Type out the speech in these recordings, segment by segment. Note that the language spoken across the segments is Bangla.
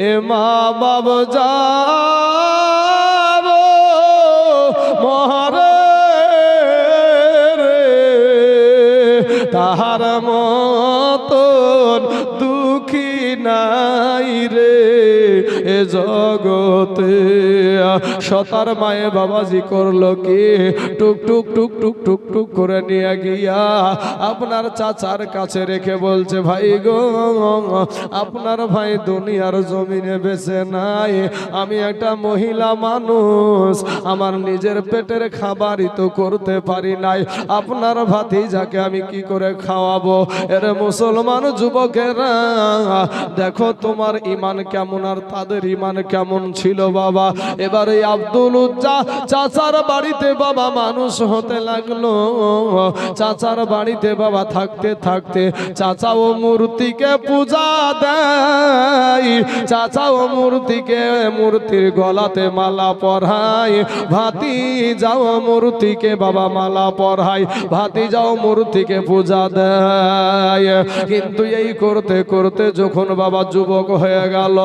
এ মা বাব যাব মহারে তাহার মতন দুঃখী নাই রে এ জগতে। সতার মায়ে বাবাজি করল কি? টুক টুক টুক টুক টুক টুক করে নিয়ে গিয়া আপনার চাচার কাছে রেখে বলছে, ভাই গো, আপনার ভাই দুনিয়ার জমিনে বেঁচে নাই। আমি একটা মহিলা মানুষ, আমার নিজের পেটের খাবারই তো করতে পারি নাই। আপনার ভাতিজাকে আমি কি করে খাওয়াবো? এর মুসলমান যুবকেরা, দেখো তোমার ইমান কেমন আর তাদের ইমান কেমন ছিল বাবা। এবার আব্দুল উজ্জা চাচার বাড়িতে বাবা মানুষ হতে লাগল। চাচার বাড়িতে বাবা থাকতে থাকতে চাচা ও মূর্তিকে পূজা দেয়। চাচা ও মূর্তিকে মূর্তির গলাতে মালা পরায়। ভাতি যাও মূর্তিকে বাবা মালা পরায়। ভাতি যাও মূর্তিকে পূজা দেয়। কিন্তু এই করতে করতে যখন বাবা যুবক হয়ে গেল,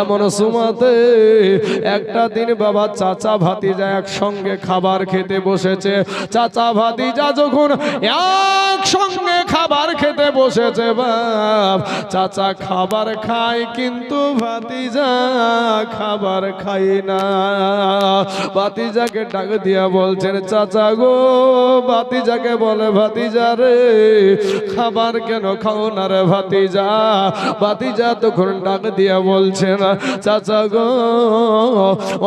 এমন সুমাতে একটা দিন বাবা চাচা ভাতি ভাতিজা একসঙ্গে খাবার খেতে বসেছে। চাচা ভাতিজা যখন একসঙ্গে খাবার খেতে বসেছে, বাপ, চাচা খাবার খায় কিন্তু ভাতিজা খাবার খাই না। ভাতিজাকে ডাক দিয়া বলছেন, চাচা গো, ভাতিজাকে বলে, ভাতিজা রে, খাবার কেন খাও না রে ভাতিজা? ভাতিজা তখন ডাক দিয়া বলছেন, চাচা গো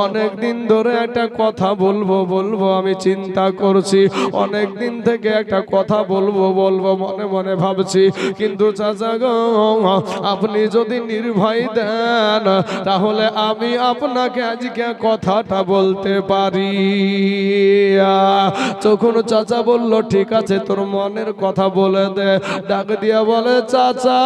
অনেক দিন ধরে একটা কথা বলব বলব, আমি চিন্তা করছি, অনেক দিন থেকে একটা কথা বলব বলব, মনে মনে ভাবছি। কিন্তু চাচা গো, আপনি যদি নির্ভয় দেন, তাহলে আমি আপনাকে আজকে কথাটা বলতে পারি। তখন চাচা বলল, ঠিক আছে, তোর মনের কথা বলে দে। ডাক দিয়া বলে, চাচা,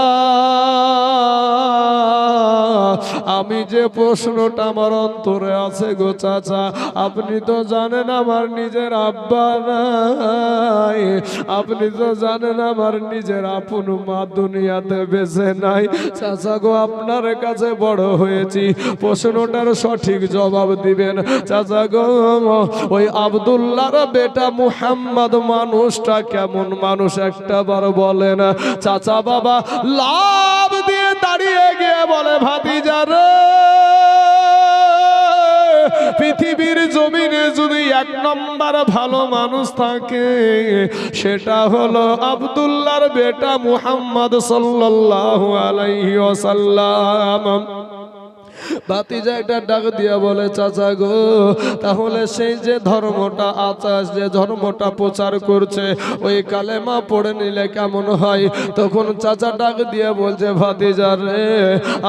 আমি যে প্রশ্নটা আমার অন্তরে আছে গো চাচা, আপনি তো জানেন আমার নিজের আব্বা নাই। আপনি তো জানেন আমার নিজের আপন মা দুনিয়াতে বেঁচে নাই। চাচা গো, আপনার কাছে বড় হয়েছি। প্রশ্নটার সঠিক জবাব দিবেন। চাচা গো, ওই আবদুল্লাহর বেটা মুহাম্মদ মানুষটা কেমন মানুষ একটা বার বলেন। চাচা বাবা, লাভ দিয়ে দাঁড়িয়ে গিয়ে বলে, ভাতিজা রে, পৃথিবীর জমিনে যদি এক নম্বর ভালো মানুষ থাকে সেটা হলো আবদুল্লার বেটা মুহাম্মদ সাল্লাল্লাহু আলাইহি ওয়াসাল্লাম। ভাতিজা একটা ডাক দিয়া বলে, চাচা গো, তাহলে সেই যে ধর্মটা আচার, যে ধর্মটা প্রচার করছে, ওই কালেমা পড়ে নিলে কেমন হয়? তখন চাচা ডাক দিয়া বলছে, ভাতিজা রে,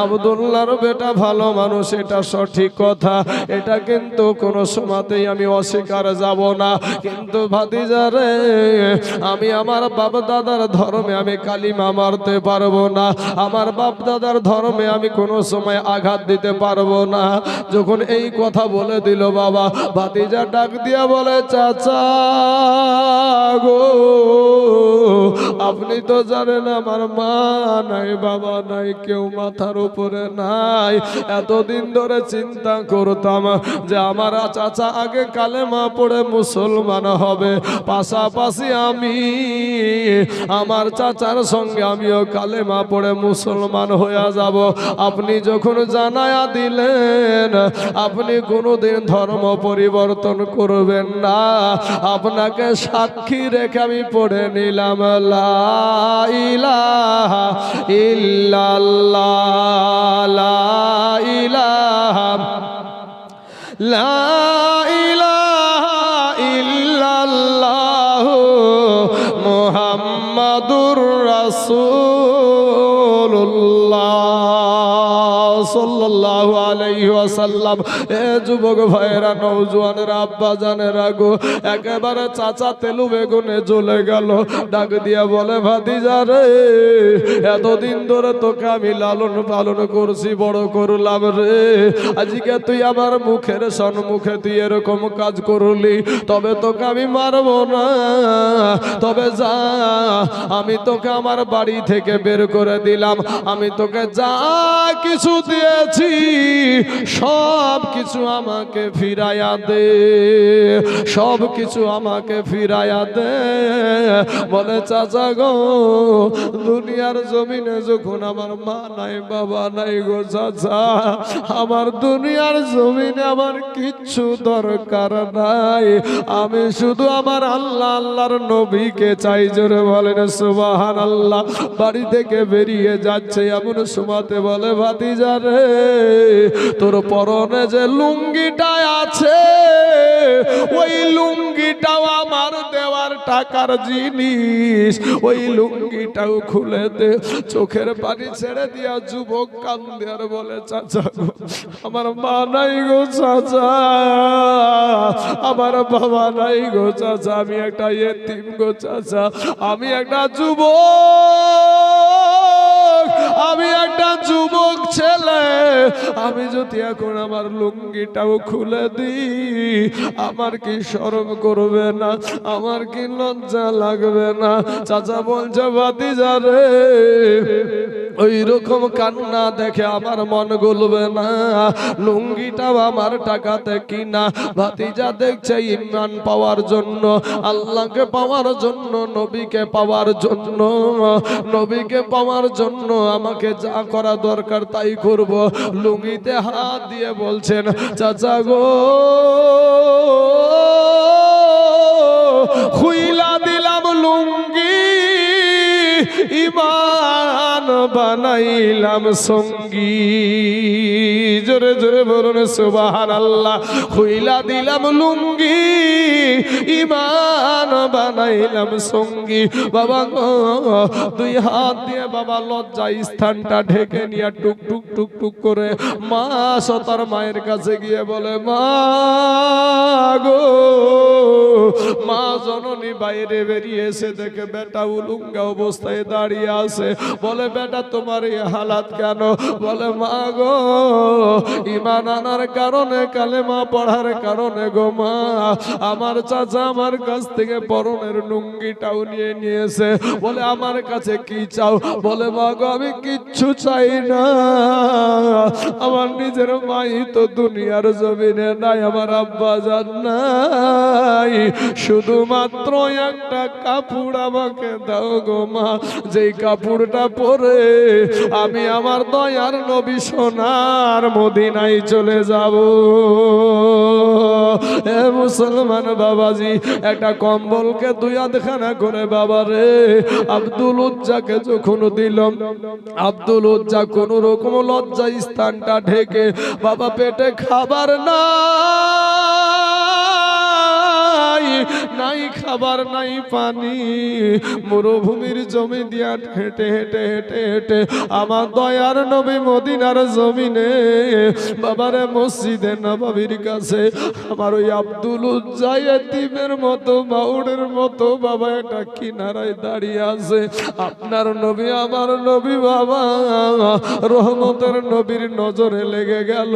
আবদুল্লাহর বেটা ভালো মানুষ, এটা সঠিক কথা। এটা কিন্তু কোনো সময়তেই আমি অস্বীকার যাব না। কিন্তু ভাতিজা রে, আমি আমার বাপ দাদার ধর্মে আমি কালিমা মারতে পারব না। আমার বাপ দাদার ধর্মে আমি কোনো সময় আঘাত দিতে পারব না। যখন এই কথা বলে দিল বাবা, ভাতিজা ডাক দিয়া বলে, চাচা গো, আপনি তো জানেন আমার মা নাই, বাবা নাই, কেউ মাথার উপরে নাই। এতদিন ধরে চিন্তা করতাম যে আমার চাচা আগে কালেমা পড়ে মুসলমান হবে। পাশাপাশি আমি, আমার চাচার সঙ্গে আমিও কালেমা পড়ে মুসলমান হয়ে যাব। আপনি যখন জানায়া দিলেন। আপনি কোনোদিন ধর্ম পরিবর্তন করবেন না। আপনাকে সাক্ষী রেখে আমি পড়ে নিলাম, লা ইলাহা ইল্লাল্লাহ, লা ইলাহা লা ইলাহা ইল্লাল্লাহ, মুহাম্মাদুর রাসূলুল্লাহ ওয়াসাল্লাম এ যুবক ভাইরা নওজোয়ানেরা আব্বা জানেরা গো, একেবারে চাচা তেলু বেগুনে জ্বলে গেল। ডাক দিয়া বলে, ভাতিজা রে, এতদিন ধরে তোকে আমি লালন পালন করছি, বড় করলাম রে। আজকে তুই আমার মুখের সন্মুখে তুই এরকম কাজ করলি, তবে তোকে আমি মারবো না। তবে যা, আমি তোকে আমার বাড়ি থেকে বের করে দিলাম। আমি তোকে যা কিছু দিয়েছি সব কিছু আমাকে ফিরাইয়া দে সব কিছু আমাকে ফিরাইয়া দে। বলে, চাচা গো, দুনিয়ার জমিনে যখন আমার মা নাই, বাবা নাই গো চাচা, আমার দুনিয়ার জমিনে আমার কিচ্ছু দরকার নাই। আমি শুধু আমার আল্লাহ, আল্লাহর নবীকে চাই, জোরে বলেন সুবাহান আল্লাহ বাড়ি থেকে বেরিয়ে যাচ্ছে, এমন সুমাতে বলে, ভাতিজা রে তোর পরনে যে লুঙ্গিটা আছে, ওই লুঙ্গিটাও আমার দেওয়ার টাকার জিনিস। ওই লুঙ্গিটাও খুলে দে, চোখের পানি ছেড়ে দিয়া যুবক কান্দে আর বলে, চাচা আমার মা নাই গো চাচা, আমার বাবা নাই গো চাচা, আমি একটা এতিম গো চাচা, আমি একটা যুবক। আমি একটা যুবক ছেলে। আমি যদি এখন আমার লুঙ্গিটাও খুলে দিই, আমার কি শরম করবে না? আমার কি লজ্জা লাগবে না? চাচা বলছে, ভাতিজা রে ওই রকম কান্না দেখে আমার মন গলবে না। লুঙ্গিটাও আমার টাকাতে কিনা। ভাতিজা দেখছে ইমান পাওয়ার জন্য, আল্লাহকে পাওয়ার জন্য, নবীকে পাওয়ার জন্য, নবীকে পাওয়ার জন্য আমাকে যা করা দরকার তাই করব। লুঙ্গিতে হাত দিয়ে বলছেন, চাচা গো, খুইলা দিলাম লুঙ্গি ইমান বানাইলাম সঙ্গী। জোরে জোরে বলুন সুবাহান আল্লাহ খুইলা দিলাম লুঙ্গি ইমান বানাইলাম সঙ্গী। বাবা দুই হাত দিয়ে বাবা লজ্জা স্থানটা ঢেকে নিয়ে টুক টুক টুক টুক করে মা সতার মায়ের কাছে গিয়ে বলে, মা গো, মা জননী বাইরে বেরিয়ে এসে দেখে বেটা উলুঙ্গা অবস্থায় দাঁড়িয়ে আছে। বলে, বেটা তোমার এই হালাত কেন? বলে, মা গো ইমান আনার কারণে, কালেমা পড়ার কারণে গো মা, আমার চাচা আমার কাছ থেকে পরনের লুঙ্গিটাও নিয়ে নিয়েছে। বলে, আমার কাছে কি চাও? বলে, মা গো, আমি কিচ্ছু চাই না। আমার নিজের মাই তো দুনিয়ার জমিনে নাই, আমার আব্বা জান নাই। শুধুমাত্র একটা কাপড় আমাকে দাও গো মা। যেই কাপড়টা পরে আমি আমার দয়ার নবী সোনার মদিনায় চলে যাব। এ মুসলমান বাবাজি, একটা কম্বলকে দুই আধখানা করে বাবা রে, আব্দুল উজ্জাকে যখন দিলাম, আব্দুল উজ্জা কোন রকম লজ্জা স্থানটা ঢেকে, বাবা পেটে খাবার না নাই নাই খাবার নাই পানি। মরুভূমির জমি দিয়া হেঁটে হেঁটে হেঁটে হেঁটে আমার দয়ার নবী মদিনার জমিনে, বাবারে মসজিদে নবাবির কাছে আমার ওই আব্দুল উজ্জাইতিমের মতো মাউডের মতো বাবা এটা কিনারায় দাঁড়িয়ে আছে। আপনার নবী, আমার নবী বাবা, রহমতের নবীর নজরে লেগে গেল।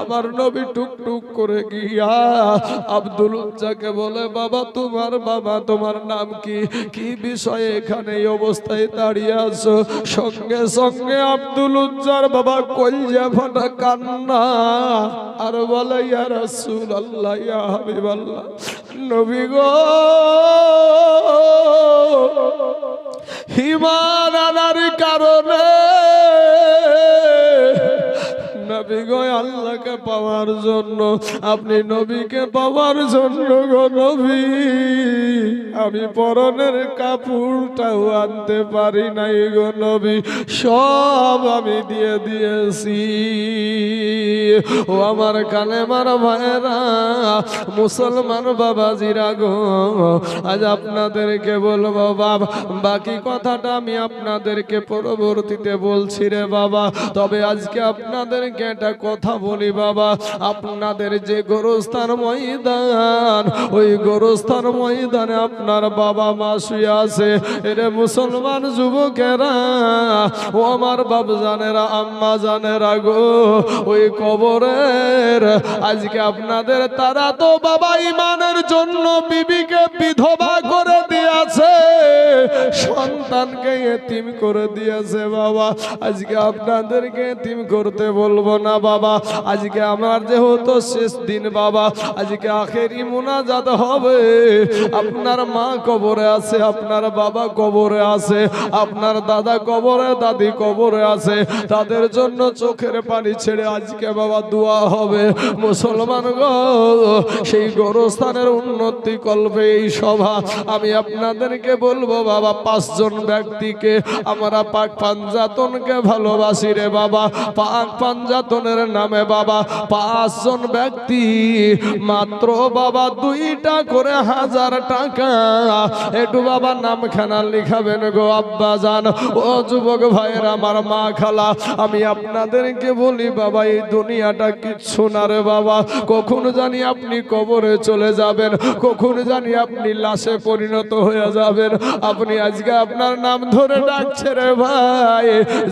আমার নবী টুক টুক করে গিয়া আব্দুল উজ্জাকে বলে, বাবা, তোমার বাবা তোমার নাম কি? কি বিষয়ে এখানে এই অবস্থায় দাঁড়িয়ে আছো? সঙ্গে সঙ্গে আব্দুল উজ্জার বাবা কলজা ফাটা কান্না। আর বলে, ইয়া রাসূল আল্লাহ ইয়া হাবিব নবী গো হিমান আনার কারণে নবী গো, আল্লাহকে পাওয়ার জন্য, আপনি নবীকে পাওয়ার জন্য গো নবী। আমি পরনের কাপড়টাও আনতে পারি নাই গো নবী, সব আমি দিয়ে দিয়েছি। ও আমার কানে মার ভাইরা মুসলমান বাবাজিরা গো, আজ আপনাদেরকে বলব বাবা বাকি কথাটা আমি আপনাদেরকে পরবর্তীতে বলছি রে বাবা, তবে আজকে আপনাদেরকে একটা কথা বলি বাবা, আপনাদের যে গোরস্থান ময়দান, ওই গোরস্থান ময়দানে আপনার বাবা মা শুয়ে আছে। এরে মুসলমান যুবকেরা, ও আমার বাপ জানেরা, আম্মা জানেরা গো, ওই কবরের, আজকে আপনাদের তারা তো বাবা ইমানের জন্য বিবিকে বিধবা করে দিয়েছে সন্তানকে এতিম করে দিয়েছে বাবা। আজকে আপনাদেরকে এতিম করতে বলব না বাবা। আজকে আমার যেহেতু শেষ দিন বাবা, আজকে আখেরি মোনাজাত হবে। আপনার মা কবরে আছে, আপনার বাবা কবরে আছে, আপনার দাদা কবরে, দাদি কবরে আছে। তাদের জন্য চোখের পানি ছেড়ে আজকে বাবা দোয়া হবে। মুসলমান গো, সেই গোরস্থানের উন্নতি কল্পে এই সভা আমি আপনাদেরকে বলব, বাবা, পাঁচজন ব্যক্তিকে আমরা পাক পাঞ্জাতনকে ভালোবাসি রে বাবা। পাক পাঞ্জাতনের নামে বাবা, পাঁচজন ব্যক্তি। মাত্র বাবা, দুইটা করে হাজার টাকা। একটু বাবা নামখানা লিখাবেন গো আব্বা জান ও যুবক ভাইয়ের আমার মা খালা, আমি আপনাদেরকে বলি, বাবা, এই দুনিয়াটা কিচ্ছু না রে বাবা। কখন জানি আপনি কবরে চলে যাবেন, কখন জানি আপনি লাশে পরিণত হয়ে যাবেন। আপনি আজকে আপনার নাম ধরে ডাকছে রে ভাই।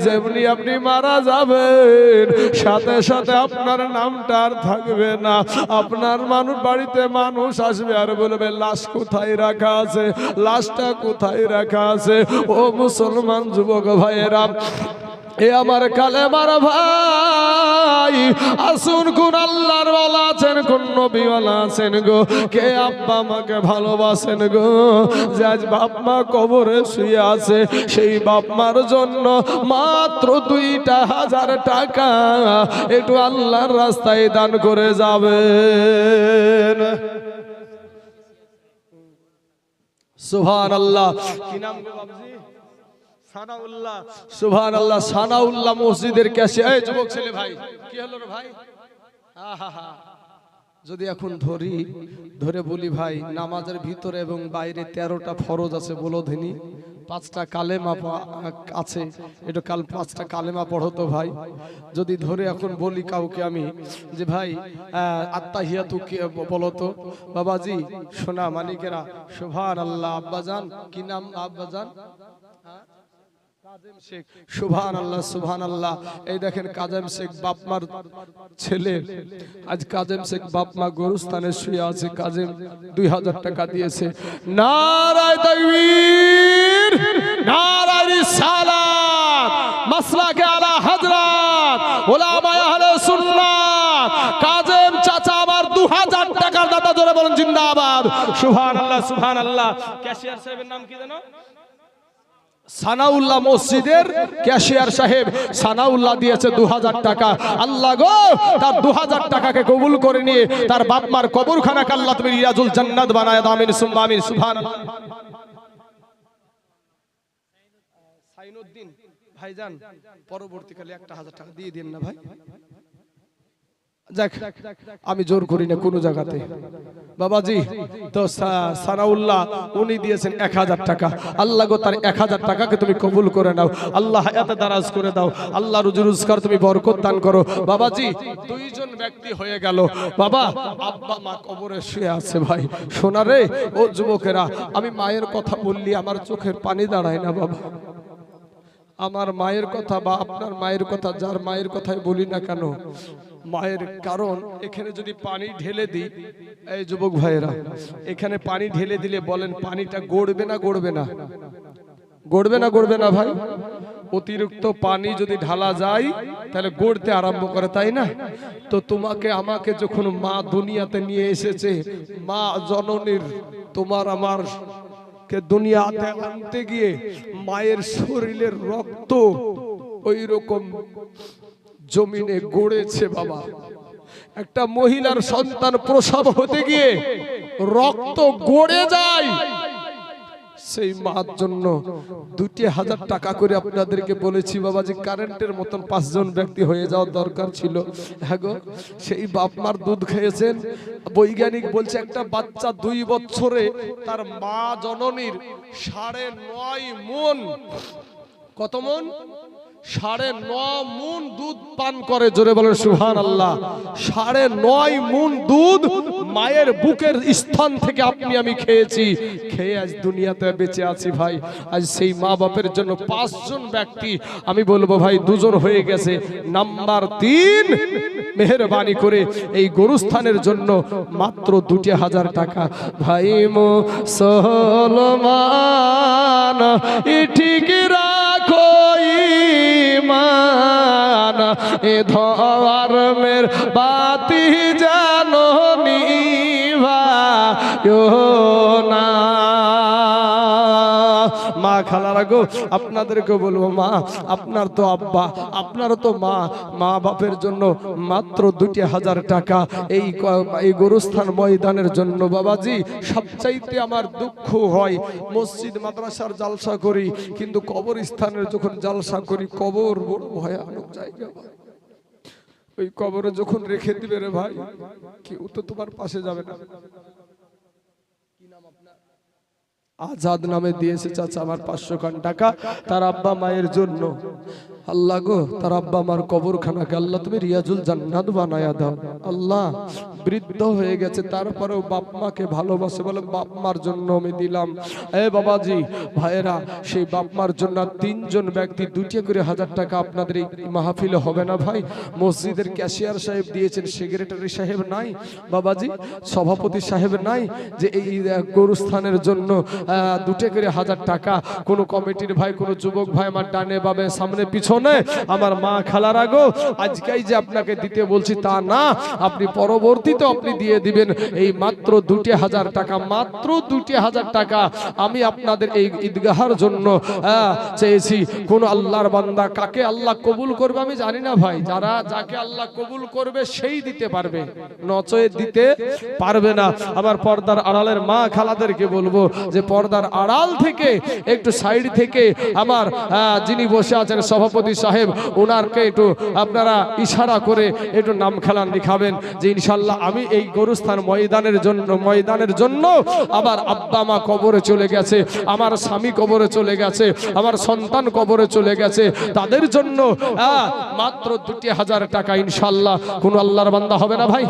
যেমনি আপনি মারা যাবেন, সাথে সাথে আপনার নামটা আর থাকবে না। আপনার মানুষ বাড়িতে মানুষ আসবে আর বলবে, লাশ কোথায় রাখা আছে? লাশটা কোথায় রাখা আছে? ও মুসলমান যুবক ভাইয়েরা এ আমার কালে কালেমার ভাই, আসুন কোন আল্লাহর ওয়ালা আছেন, কোন নবীওয়ালা আছেন গো। কে আব্বা আমাকে ভালোবাসেন গো? যে আজ বাপ মা কবরে শুয়ে আছে, সেই বাপ মার জন্য মাত্র দুইটা হাজার টাকা একটু আল্লাহর রাস্তায় দান করে যাবেন। সুভান আল্লাহ কি নাম গো বাবজি? সানাউল্লাহ। সুভান আল্লাহ সানাউল্লাহ মসজিদের কাছে এই যুবক ছেলে ভাই, কি হলো রে ভাই। যদি এখন ধরি, ধরে বলি ভাই, নামাজের ভিতরে এবং বাইরে তেরোটা ফরজ আছে বলো ধিনি। পাঁচটা কালেমা আছে, এটা কাল পাঁচটা কালেমা পড়ো তো ভাই। যদি ধরে এখন বলি কাউকে আমি, যে ভাই আত্মাহিয়া তু কি বলো তো, বাবাজি, সোনা মানিকেরা সুভান আল্লাহ আব্বাজান, কি নাম আব্বাজান? শেখ সুবহান আল্লাহ সুবহান আল্লাহ এই দেখেন কাজেম শেখ বাপমার ছেলে। আজ কাজেম শেখ বাপমা গরুস্থানে শুয়ে আছে, কাজেম দুই হাজার টাকা দিয়েছে। নারায় তাকবীর, নারায় রিসালাত, মাসলাকে আলা হযরত উলামায়ে আহলে সুন্নাত। কাজেম চাচা আবার 2000 টাকার দাতা, জোরে বলেন, জিন্দাবাদ। সুবহানাল্লাহ সুবহানাল্লাহ। ক্যাশিয়ার সাহেবের নাম কি জানো সানাউল্লাহ মসজিদের ক্যাশিয়ার সাহেব সানাউল্লাহ দিয়েছে দু হাজার টাকা। আল্লাহ গো, তার দু টাকাকে কবুল করে নিয়ে তার বাপমার মার কাল্লা তুমি রিয়াজুল জান্নাত বানায় দামিন আমিন সাইনুদ্দিন, ভাইজান, পরবর্তীকালে একটা হাজার টাকা দিয়ে দিন না ভাই? যাক, আমি জোর করি না কোনো জায়গাতে। বাবাজি, তো সানাউল্লাহ, উনি দিয়েছেন এক হাজার টাকা। আল্লাহ গো, তার এক হাজার টাকাকে তুমি কবুল করে নাও। আল্লাহ এত দারাজ করে দাও। আল্লাহ রুজি রোজগার তুমি বরকত দান করো। বাবাজি, দুইজন ব্যক্তি হয়ে গেল। বাবা, আব্বা মা কবরে শুয়ে আছে ভাই। শোনা রে, ও যুবকেরা, আমি মায়ের কথা বললি, আমার চোখের পানি দাঁড়ায় না বাবা। আমার মায়ের কথা বা আপনার মায়ের কথা, যার মায়ের কথাই বলি না কেন, মায়ের কারণ এখানে যদি পানি ঢেলে দিই, এই যুবক ভাইয়েরা, এখানে পানি ঢেলে দিলে বলেন পানিটা গড়বে না গড়বে না? গড়বে না গড়বে না ভাই? অতিরিক্ত পানি যদি ঢালা যায়, তাহলে গড়তে আরম্ভ করে, তাই না? তো তোমাকে, আমাকে যখন মা দুনিয়াতে নিয়ে এসেছে, মা জননীর, তোমার আমার কে দুনিয়াতে আনতে গিয়ে মায়ের শরীরের রক্ত ওই রকম জমিনে গড়েছে বাবা। একটা মহিলার সন্তান প্রসব হতে গিয়ে রক্ত গড়ে যায়। সেই মার জন্য দুটি হাজার টাকা করে আপনাদেরকে বলেছি বাবা যে কারেন্টের মতন পাঁচজন ব্যক্তি হয়ে যাওয়ার দরকার ছিল। হ্যাঁ গো, সেই বাপ মার দুধ খেয়েছেন। বৈজ্ঞানিক বলছে একটা বাচ্চা দুই বছরে তার মা জননীর সাড়ে নয় মন। কত মন? সাড়ে ন মুন দুধ পান করে, জোরে বলেন সুহান আল্লাহ সাড়ে নয় মুন দুধ মায়ের বুকের স্থান থেকে আপনি আমি খেয়েছি। খেয়ে আজ দুনিয়াতে বেঁচে আছি ভাই। আজ সেই মা বাপের জন্য পাঁচজন ব্যক্তি, আমি বলব ভাই, দুজন হয়ে গেছে। নাম্বার তিন, মেহরবানি করে এই গরুস্থানের জন্য মাত্র দুটি হাজার টাকা। ভাই মো সলমান ই এ ধর্মের বাতি জানো নিভা। খালারা গো আপনাদেরকে বলব, মা, আপনার তো আব্বা আপনারও তো মা মা বাপের জন্য মাত্র দুটি হাজার টাকা এই এই গরুস্থান ময়দানের জন্য, বাবাজি। সবচাইতে আমার দুঃখ হয়, মসজিদ, মাদ্রাসার জালসা করি, কিন্তু কবর কবরস্থানের যখন জালসা করি, কবর বড় ভয়ানক জায়গা ওই কবরে যখন রেখে দিবে রে ভাই, কেউ তো তোমার পাশে যাবে না। আজাদ নামে দিয়েছে চাচা আমার পাঁচশো খান টাকা, তার আব্বা মায়ের জন্য। আল্লাহ গো, তার আব্বা আমার কবরখানাকে আল্লাহ তুমি রিয়াজুল জান্নাত বানায়া দাও। আল্লাহ বৃদ্ধ হয়ে গেছে, তারপরেও বাপ মাকে ভালোবাসে বলে বাপ মার জন্য আমি দিলাম। এ বাবাজি, ভাইয়েরা, সেই বাপ মার জন্য তিনজন ব্যক্তি দুটি করে হাজার টাকা আপনাদের এই মাহফিলে হবে না ভাই। মসজিদের ক্যাশিয়ার সাহেব দিয়েছেন, সেক্রেটারি সাহেব নাই। বাবাজি, সভাপতি সাহেব নাই যে এই গরুস্থানের জন্য দুটো করে হাজার টাকা। কোন কমিটির ভাই, কোন যুবক ভাই আমার ডানে বাবে সামনে পিছনে, আমার মা খালার আগো আজকেই যে আপনাকে দিতে বলছি তা না। আপনি পরবর্তীতে আপনি দিয়ে দিবেন। এই মাত্র দুটি হাজার টাকা, মাত্র দুটি হাজার টাকা আমি আপনাদের এই ঈদগাহার জন্য চেয়েছি। কোন আল্লাহর বান্দা কাকে আল্লাহ কবুল করবে আমি জানি না ভাই। যারা যাকে আল্লাহ কবুল করবে সেই দিতে পারবে। নচয়ে দিতে পারবে না। আমার পর্দার আড়ালের মা খালাদেরকে বলব যে, পর্দার আড়াল থেকে, একটু সাইড থেকে আমার যিনি বসে আছেন সভাপতি সাহেব ওনারকে একটু আপনারা ইশারা করে একটু নাম খেলান লিখাবেন যে, ইনশাল্লাহ আমি এই গরুস্থান ময়দানের জন্য ময়দানের জন্য আমার আব্বা মা কবরে চলে গেছে, আমার স্বামী কবরে চলে গেছে, আমার সন্তান কবরে চলে গেছে। তাদের জন্য মাত্র দুটি হাজার টাকা ইনশাল্লাহ কোন আল্লাহর বান্দা হবে না ভাই?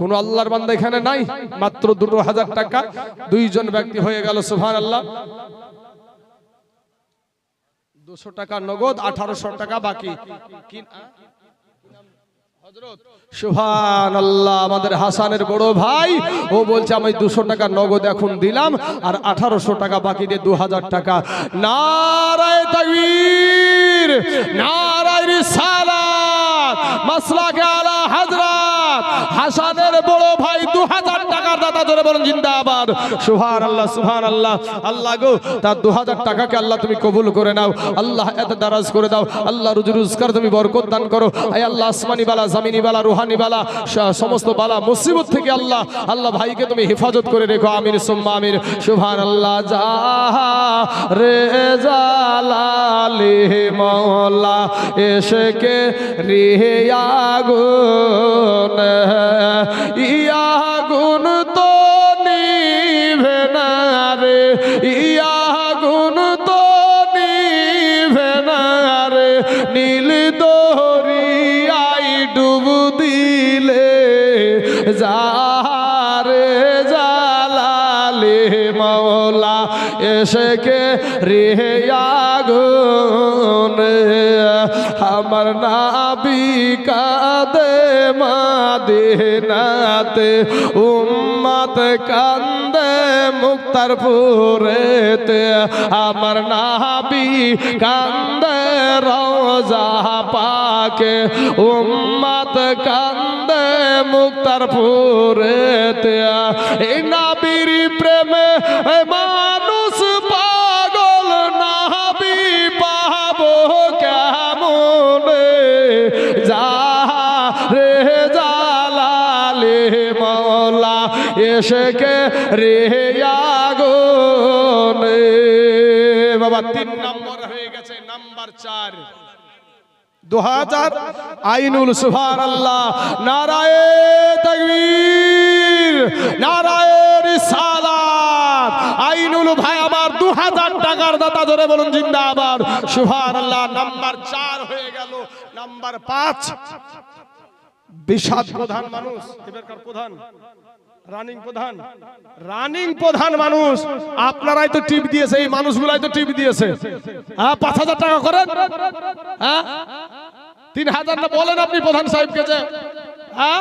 কোন আল্লাহর বান্দা এখানে নাই? মাত্র দুটো হাজার টাকা। দুইজন ব্যক্তি হয়ে গেল সুহান আল্লাহ দুশো টাকা নগদ, আঠারোশো টাকা বাকি? সুহান আল্লাহ আমাদের হাসানের বড় ভাই, ও বলছে, আমি দুশো টাকা নগদ এখন দিলাম, আর আঠারোশো টাকা বাকি দিয়ে দু হাজার টাকা। নারায় তাকবীর, নারায় রিসালাত, মাসলাকে আলা হাজরাত। হাসানের বড় ভাই দু হাজার টাকার দাতা ধরে বলেন, জিন্দাবাদ। সুহান আল্লাহ সুহান আল্লাহ আল্লাহ গো, তার দু হাজার টাকাকে আল্লাহ তুমি কবুল করে নাও। আল্লাহ এত দারাজ করে দাও। আল্লাহ রুজি রোজগার তুমি বরকত দান করো। আয় আল্লাহ, আসমানি বালা, জামিনি বালা, রুহানি বালা সমস্ত বালা, মুসিবত থেকে আল্লাহ আল্লাহ ভাইকে তুমি হেফাজত করে রেখো। আমির সুম্মা আমির সুবহান আল্লাহ যা রে জালালি মৌলা এসকে রিয়াগুন ইয়াগুন তো যারে জালালে মৌলা এসেকে রে আগুন আমার নাবি কাদে মাদিনাতে, উম্মত কান্দে মুক্তার পুরেতে আমার নাবি কান্দে রোজা পাকে, উম্মত কান্দে মুক্তার পুরেতে এই নাবির প্রেমে এসেকে রে আগুনে বাবা, তিন নম্বর হয়ে গেছে, নাম্বার চার। দু হাজার আইনুল সুভান আল্লাহ নারায় তকবীর, নারায় রিসালাত। আইনুল ভাই, আমার দু হাজার টাকা টাকার দাতা ধরে বলুন, জিন্দাবাদ। সুভান আল্লাহ নাম্বার চার হয়ে গেল, নাম্বার পাঁচ। বিষাদ প্রধান মানুষ প্রধান। রানিং প্রধান। রানিং প্রধান মানুষ। আপনারাই তো টিপ দিয়েছে এই মানুষগুলাই তো টিপ দিয়েছে। হ্যাঁ পাঁচ হাজার টাকা করেন? হ্যাঁ? তিন হাজার না বলেন আপনি প্রধান সাহেবকে যে। হ্যাঁ?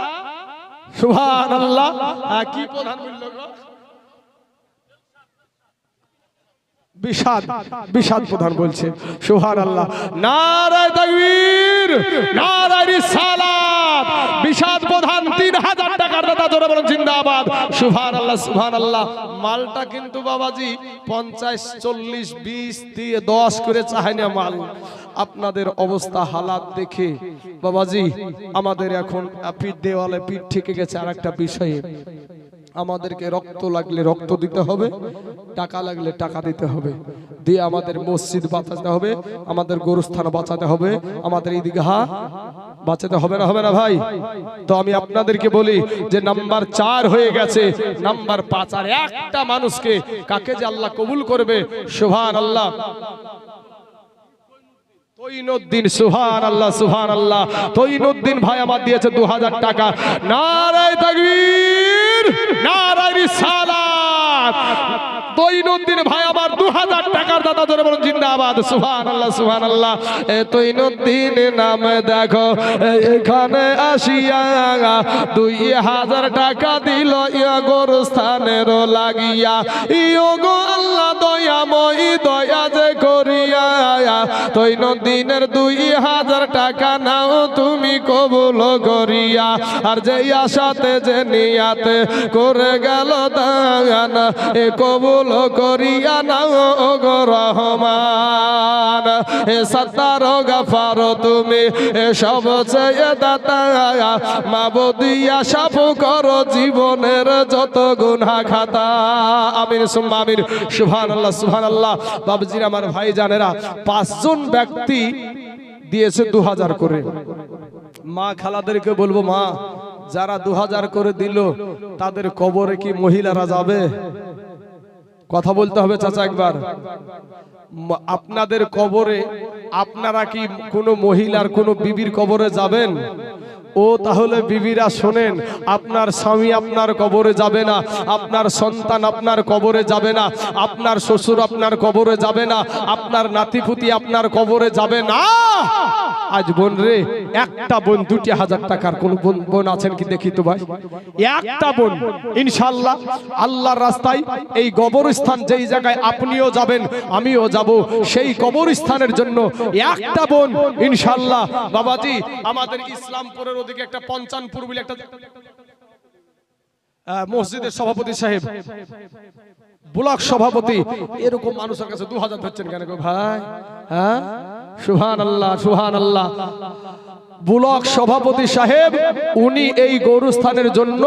সুভান আল্লাহ হ্যাঁ, কি প্রধান মূল্য গো? বিষাদ বিষাদ প্রধান বলছে। সুহান আল্লাহ নারায় তাকবীর, নারায় রিসালাত। বিষাদ প্রধান তিন হাজার টাকার দাদা জোরে বলেন, জিন্দাবাদ। সুহান আল্লাহ মালটা কিন্তু বাবাজি পঞ্চাশ, চল্লিশ, বিশ দিয়ে দশ করে চায় না মাল। আপনাদের অবস্থা হালাত দেখে বাবাজি, আমাদের এখন পিঠ দেওয়ালে পিঠ ঠেকে গেছে আর একটা বিষয়ে। আমাদেরকে রক্ত লাগলে রক্ত দিতে হবে, টাকা লাগলে টাকা দিতে হবে। দিয়ে আমাদের মসজিদ বাঁচাতে হবে, আমাদের গরুস্থান বাঁচাতে হবে, আমাদের ঈদগাহ বাঁচাতে হবে না হবে না ভাই? তো আমি আপনাদেরকে বলি যে নাম্বার চার হয়ে গেছে, নাম্বার পাঁচ। আর একটা মানুষকে কাকে যে আল্লাহ কবুল করবে সুভান আল্লাহ তৈনুদ্দিন সুহান আল্লাহ সুহান আল্লাহ তৈনুদ্দিন ভাই আমার দিয়েছে দু হাজার টাকা। নারায় তাকবীর, নারায় রিসালাত। তৈনুদ্দিন ভাই আমার দু হাজার টাকার দাদা ধরে বলুন, জিন্দাবাদ সুহান আল্লাহ সুহান আল্লাহ এ তৈনুদ্দিন নাম দেখো এখানে আসিয়া দুই হাজার টাকা দিল ইয়া গোরস্থানের লাগিয়া। ইয়ো গো আল্লাহ দয়াময়ী, দয়া যে করিয়া। তৈনদিনের দুই হাজার টাকা নাও তুমি কবুল করিয়া। আর যে আশাতে, যে নিয়াতে করে গেল দান, এ কবুল করিয়া নাও গো রহমান, এ সত্তার তুমি, এ সব সাফ করো জীবনের যত গুনা খাতা। আমির সুম্মা আমির সুবহান আল্লাহ আল্লাহ বাবজির আমার ভাই জানেরা পাঁচজন ব্যক্তি দিয়েছে দু হাজার করে। মা খালাদেরকে বলব, মা, যারা দু হাজার করে দিল, তাদের কবরে কি মহিলারা যাবে? কথা বলতে হবে চাচা একবার। আপনাদের কবরে আপনারা কি কোনো মহিলার কোনো বিবির কবরে যাবেন? ও তাহলে বিবিরা শোনেন, আপনার স্বামী আপনার কবরে যাবে না, আপনার সন্তান আপনার কবরে যাবে না, আপনার শ্বশুর আপনার কবরে যাবে না, আপনার নাতিপুতি আপনার কবরে যাবে না। আজ বোন রে, একটা বোন, দুটি হাজার টাকার কোন বোন আছেন কি দেখি তো ভাই? একটা বোন ইনশাল্লাহ আল্লাহর রাস্তায় এই কবরস্থান যেই জায়গায় আপনিও যাবেন, আমিও যাব, সেই কবরস্থানের জন্য একটা বোন ইনশাল্লাহ বাবাজি, আমাদের ইসলামপুরের ওদিকে একটা পঞ্চানপুর বলে একটা মসজিদের সভাপতি সাহেব। ব্লক সভাপতি। এরকম মানুষের কাছে দু হাজার ধরছেন কেন গো ভাই? হ্যাঁ? সুহান আল্লাহ সুহান আল্লাহ ব্লক সভাপতি সাহেব, উনি এই গৌরস্থানের জন্য,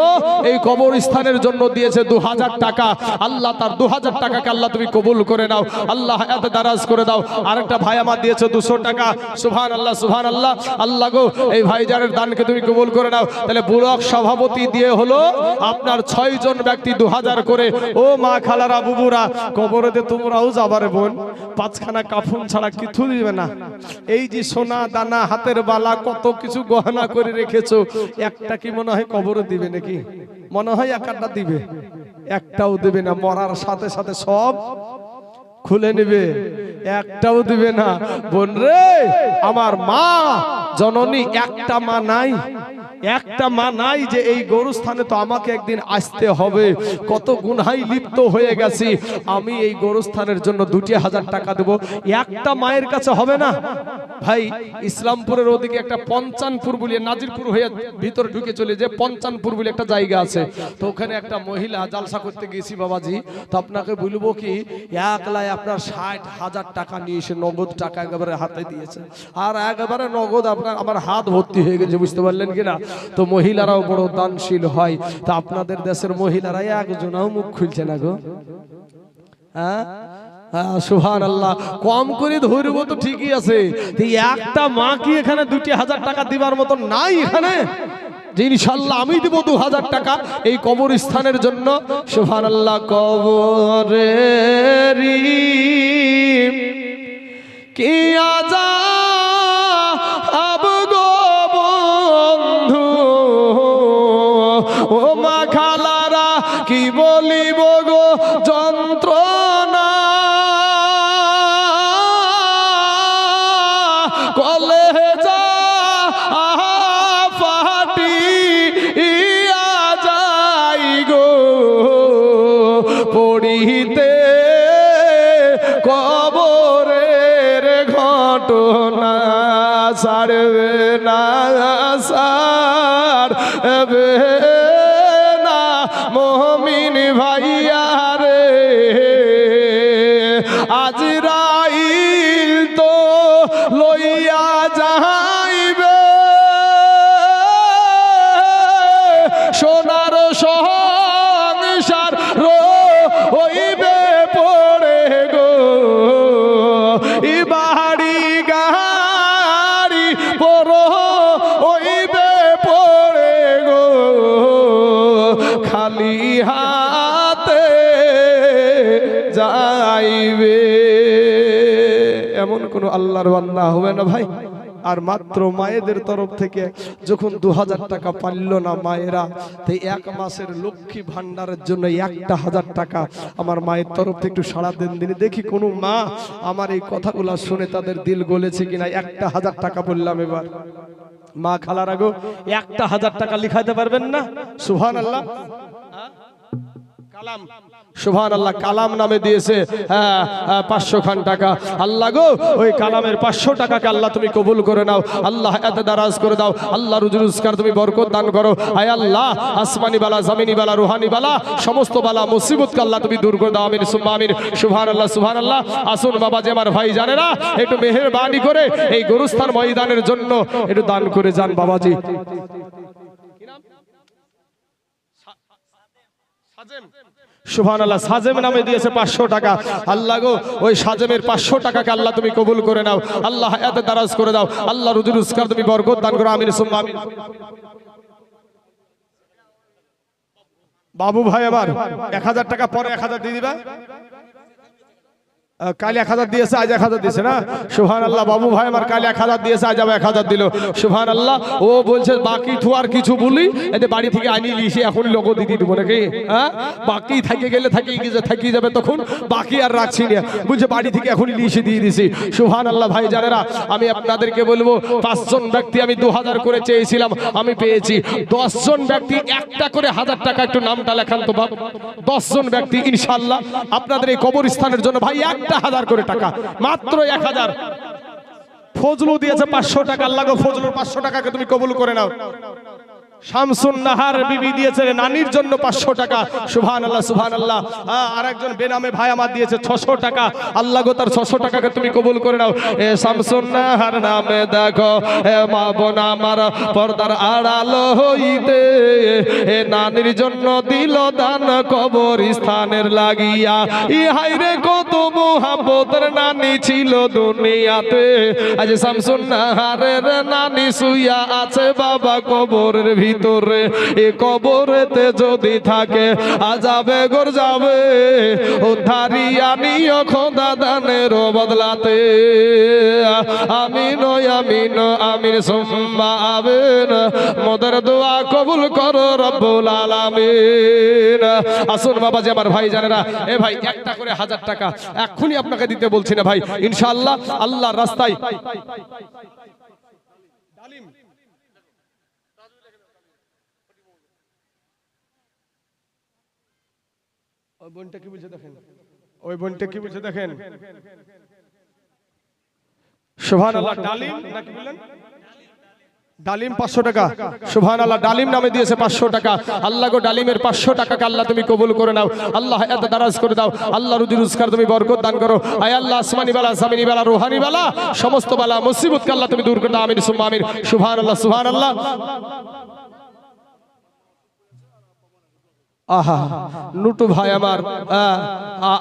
এই কবরস্থানের জন্য দিয়েছে দু হাজার টাকা। আল্লাহ তার দু হাজার টাকাকে আল্লাহ তুমি কবুল করে নাও। আল্লাহ হায়াতে দারাজ করে দাও। আরেকটা ভাই আমার দিয়েছে দুশো টাকা। সুহান আল্লাহ সুহান আল্লাহ আল্লাহ গো, এই ভাইজানের দানকে তুমি কবুল করে নাও। তাহলে ব্লক সভাপতি দিয়ে হলো আপনার ছয় জন ব্যক্তি দু হাজার করে। ও মা খালারা, বুবুরা, কবরেতে তোমরাও যাবারে বোন। পাঁচখানা কাফুন ছাড়া কিছু দিবে না। এই যে সোনা দানা, হাতের বালা, কত কিছু গহনা করে রেখেছো? একটা কি মনে হয় কবরও দিবে নাকি? মনে হয় একটা দিবে। একটাও দিবে না, মরার সাথে সাথে সব খুলে নেবে। একটাও দিবে না। বোন রে, আমার মা, জননী, একটা মা নাই। একটা মা নাই যে এই গরুস্থানে তো আমাকে একদিন আসতে হবে। কত গুনহাই লিপ্ত হয়ে গেছি। আমি এই গরুস্থানের জন্য দুটি হাজার টাকা দেব। একটা মায়ের কাছে হবে না? ভাই, ইসলামপুরের ওদিকে একটা পঞ্চানপুর বলে, নাজিরপুর হয়ে ভিতরে ঢুকে চলে যে পঞ্চানপুর বলে একটা জায়গা আছে। তো ওখানে একটা মহিলা জালসা করতে গেছি বাবাজি। তো আপনাকে বলব কি একলাই আপনার ষাট হাজার টাকা নিয়ে এসে নগদ টাকা একেবারে হাতে দিয়েছে। আর একেবারে নগদ আপনার, আমার হাত ভর্তি হয়ে গেছে, বুঝতে পারলেন কিনা তো মহিলারাও বড় দানশীল হয়। তা আপনাদের দেশের মহিলারা একজনাও মুখ খুলছে না গো। হ্যাঁ? সুহান আল্লাহ কম করে তো ঠিকই আছে। একটা মা কি এখানে দুটি হাজার টাকা দিবার মতো নাই এখানে? ইনশাল্লাহ আমি দিব দু হাজার টাকা এই জন্য। সুফান আল্লাহ কবরে কি আজা আজ রাইল তো লইয়া যাইবে। সোনার সংসার আল্লাহর বান্দা হবে না ভাই? আর মাত্র মায়েদের তরফ থেকে যখন দু হাজার টাকা পারল না মায়েরা, তো এক মাসের লক্ষ্মী ভান্ডারের জন্য একটা হাজার টাকা আমার মায়ের তরফ থেকে একটু সারা দিন দিনে দেখি কোনো মা আমার এই কথাগুলো শুনে তাদের দিল গলেছে কিনা। একটা হাজার টাকা বললাম এবার। মা খালার আগো একটা হাজার টাকা লিখাইতে পারবেন না? সুহান আল্লাহ সুভান আল্লাহ কালাম নামে দিয়েছে। হ্যাঁ হ্যাঁ, পাঁচশো খান টাকা। আল্লাহ গো ওই কালামের পাঁচশো টাকাকে আল্লাহ তুমি কবুল করে নাও। আল্লাহ এত দারাজ করে দাও। আল্লাহ তুমি বরকত দান করো। আয় আল্লাহ আসমানি বালা জামিনি বালা রুহানি বালা সমস্ত বালা মুসিবতকে আল্লাহ তুমি দূর করে দাও। আমিন সুম্মা আমিন। সুভান আল্লাহ সুভান আল্লাহ আসুন বাবা যে আমার ভাই জানে না একটু মেহেরবানি করে এই গরুস্থান ময়দানের জন্য একটু দান করে যান বাবাজি। সুহান আল্লাহ সাজেম নামে দিয়েছে পাঁচশো টাকা। আল্লাহ গো, ওই সাজেমের পাঁচশো টাকাকে আল্লাহ তুমি কবুল করে নাও। আল্লাহ এত দারাজ করে দাও। আল্লাহ রুজি রুজকার তুমি বরকত দান করো। আমিন, সুম্মা বাবু ভাই আবার এক হাজার টাকা পরে এক হাজার দিয়ে দিবা। কাল এক হাজার দিয়েছে, আজ এক হাজার দিয়েছে না? সুহান আল্লাহ বাবু ভাই আমার কাল এক হাজার দিয়েছে, আজ আবার এক হাজার দিল। সুহান আল্লাহ ও বলছে, বাকি থু কিছু বলি, এতে বাড়ি থেকে আনি লিসে এখন লোক দিদি দেবো নাকি? হ্যাঁ? বাকি থাকে গেলে থাকে, গিয়ে থাকি যাবে তখন, বাকি আর রাখছি না। বলছে, বাড়ি থেকে এখনই লিসে দিয়ে দিছি। সুহান আল্লাহ ভাই জানেরা, আমি আপনাদেরকে বলব, পাঁচজন ব্যক্তি আমি দু হাজার করে চেয়েছিলাম, আমি পেয়েছি। দশজন ব্যক্তি একটা করে হাজার টাকা, একটু নামটা লেখান তো বাপ। দশজন ব্যক্তি ইনশাল্লাহ আপনাদের এই কবরস্থানের জন্য, ভাই একটা হাজার করে টাকা। মাত্র এক হাজার। ফজলু দিয়েছে পাঁচশো টাকা, আল্লাহ ফজলুর পাঁচশো টাকাকে তুমি কবুল করে নাও। শামসুন নাহার বিবি দিয়েছে নানির জন্য পাঁচশো টাকা। সুভান আল্লাহ সুভান আল্লাহ আর একজন বেনামে ভাই আমার দিয়েছে ছশো টাকা। আল্লাহ গো, তার ছশো টাকাকে তুমি কবুল করে নাও। এ শামসুন নাহার নামে দেখো, এ মা পর্দার হইতে, এ নানির জন্য দিল দান কবর স্থানের লাগিয়া ইহাই রে, কত মোহাম্মতের নানি ছিল দুনিয়াতে। আজ শামসুন নাহারের নানি শুইয়া আছে বাবা কবরের ভিতরে। এ কবরেতে যদি থাকে আজাবে গর যাবে ধারিয়া নিয় খোদা দানের বদলাতে। আমিন আমিন আমিন সুম্মা আমিন। মোদের দোয়া কবুল করো রব্বুল আলামিন। আসুন বাবা যে আমার ভাই জানেরা এ ভাই একটা করে হাজার টাকা এক্ষুনি আপনাকে দিতে বলছি না ভাই। ইনশাআল্লাহ, আল্লাহর রাস্তায় ওই বোনটা কি বলছে দেখেন? ওই বোনটা কি বলছে দেখেন? সুভান ডালিম নাকি বললেন? ডালিম পাঁচশো টাকা। সুভান আল্লাহ ডালিম নামে দিয়েছে পাঁচশো টাকা। আল্লাহ গো, ডালিমের পাঁচশো টাকাকে আল্লাহ তুমি কবুল করে নাও। আল্লাহ এত দারাজ করে দাও। আল্লাহ রুজি রোজগার তুমি বরকত দান করো। আয় আল্লাহ, আসমানি বালা বালা, রুহানি বালা, সমস্ত বালা মুসিবতকে আল্লাহ তুমি দূর করে দাও। আমিন, সুম্মা, আমিন। সুভান আল্লাহ সুভান আল্লাহ আহা, নুটু ভাই আমার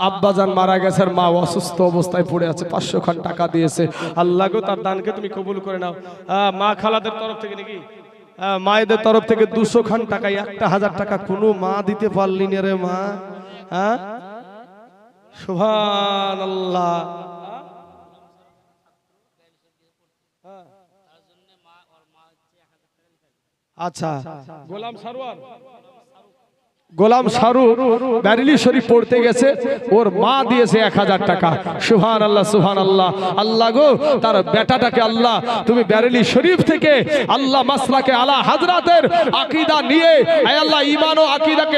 আব্বাজান মারা গেছে মা অসুস্থ অবস্থায় পড়ে আছে পাঁচশো খান টাকা দিয়েছে। আল্লাহ গো, তার দানকে তুমি কবুল করে নাও। মা খালাদের তরফ থেকে নাকি? মায়েদের তরফ থেকে দুশো খান টাকা, একটা হাজার টাকা কোনো মা দিতে পারলি না রে মা হ্যাঁ সুভান আল্লাহ আচ্ছা। গোলাম সারোয়ার গোলাম সারু ব্যারিলি শরীফ পড়তে গেছে, ওর মা দিয়েছে এক হাজার টাকা। সুহান আল্লাহ সুহান আল্লাহ আল্লাহ গো, তার বেটাটাকে আল্লাহ, তুমি ব্যারেলি শরীফ থেকে আল্লাহ মাসলাকে আলা হাজরাতের আকিদা নিয়ে আল্লাহ ইমান ও আকিদাকে